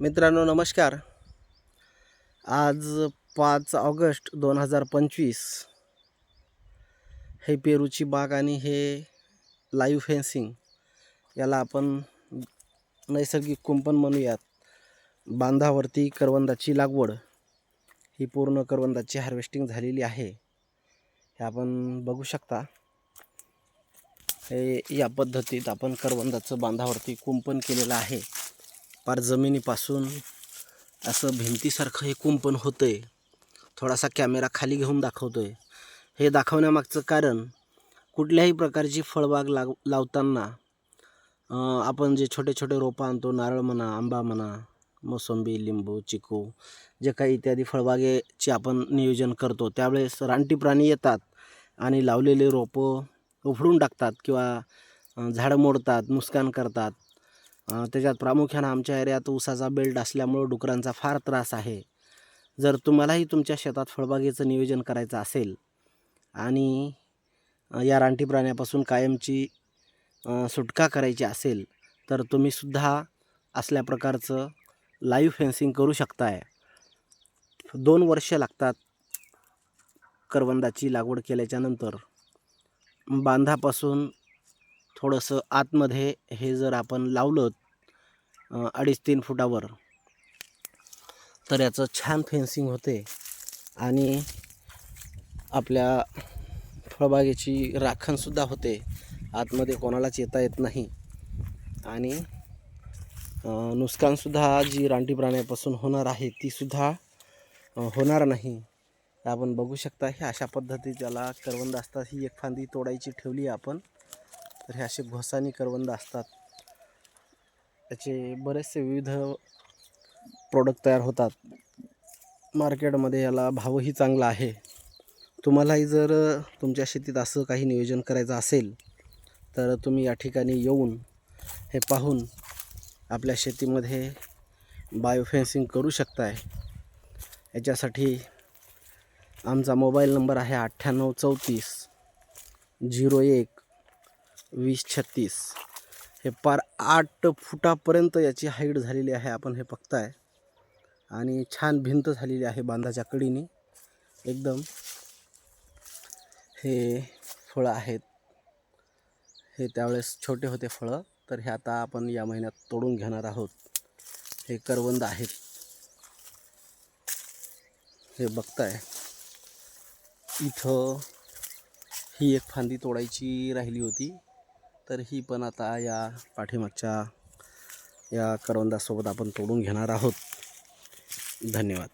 मित्रांनो नमस्कार. आज पाच ऑगस्ट दोन हजार पंचवीस. हे पेरूची बाग आणि हे लाईव्ह फेन्सिंग याला आपण नैसर्गिक कुंपण म्हणूयात. बांधावरती करवंदाची लागवड. ही पूर्ण करवंदाची हार्वेस्टिंग झालेली आहे. हे आपण बघू शकता. हे या पद्धतीत आपण करवंदाचं बांधावरती कुंपण केलेलं आहे. पार जमिनीपासून असं भिंतीसारखं हे कुंपण होतं आहे थोडासा कॅमेरा खाली घेऊन दाखवतो आहे हे दाखवण्यामागचं कारण कुठल्याही प्रकारची फळबाग लाग लावताना आपण जे छोटे छोटे रोपं आणतो नारळ म्हणा आंबा म्हणा मोसंबी लिंबू चिकू जे काही इत्यादी फळबागेचे आपण नियोजन करतो त्यावेळेस रानटी प्राणी येतात आणि लावलेले रोपं उफडून टाकतात किंवा झाडं मोडतात नुकसान करतात. त्याच्यात प्रामुख्यानं आमच्या एरियात ऊसाचा बेल्ट असल्यामुळं डुकरांचा फार त्रास आहे. जर तुम्हालाही तुमच्या शेतात फळबागेचं नियोजन करायचं असेल आणि या रानटी प्राण्यापासून कायमची सुटका करायची असेल तर तुम्हीसुद्धा असल्या प्रकारचं लाईव्ह फेन्सिंग करू शकताय. दोन वर्ष लागतात करवंदाची लागवड केल्याच्यानंतर. बांधापासून थोडंसं आतमध्ये हे जर आपण लावलं अडीच तीन फुटावर तर याचं छान फेन्सिंग होते आणि आपल्या फळबागेची राखणसुद्धा होते. आतमध्ये कोणालाच येता येत नाही. आणि नुकसानसुद्धा जी रानटी प्राण्यापासून होणार आहे तीसुद्धा होणार नाही. आपण बघू शकता हे अशा पद्धती ज्याला करवंद असतात ही एक फांदी तोडायची ठेवली आपण. तर हे असे घोसानी करवंद असतात. त्याचे बरेचसे विविध प्रोडक्ट तयार होतात. मार्केटमध्ये याला भावही चांगला आहे. तुम्हालाही जर तुमच्या शेतीत असं काही नियोजन करायचं असेल तर तुम्ही या ठिकाणी येऊन हे पाहून आपल्या शेतीमध्ये बायोफेन्सिंग करू शकताय. याच्यासाठी आमचा मोबाईल नंबर आहे अठ्ठ्याण्णव चौतीस झिरो एक वीस छत्तीस. हे पार आठ फुटापर्यंत याची हाईट झालेली आहे आपण हे बघताय. आणि छान भिंत झालेली आहे बांधाच्या कडीने. एकदम हे फळं आहेत. हे त्यावेळेस छोटे होते फळं तर हे आता आपण या महिन्यात तोडून घेणार आहोत. हे करवंद आहेत. हे बघताय. इथं ही एक फांदी तोडायची राहिली होती. तर ही पण आता या पाठीमागच्या या करवंदासोबत आपण तोडून घेणार आहोत. धन्यवाद.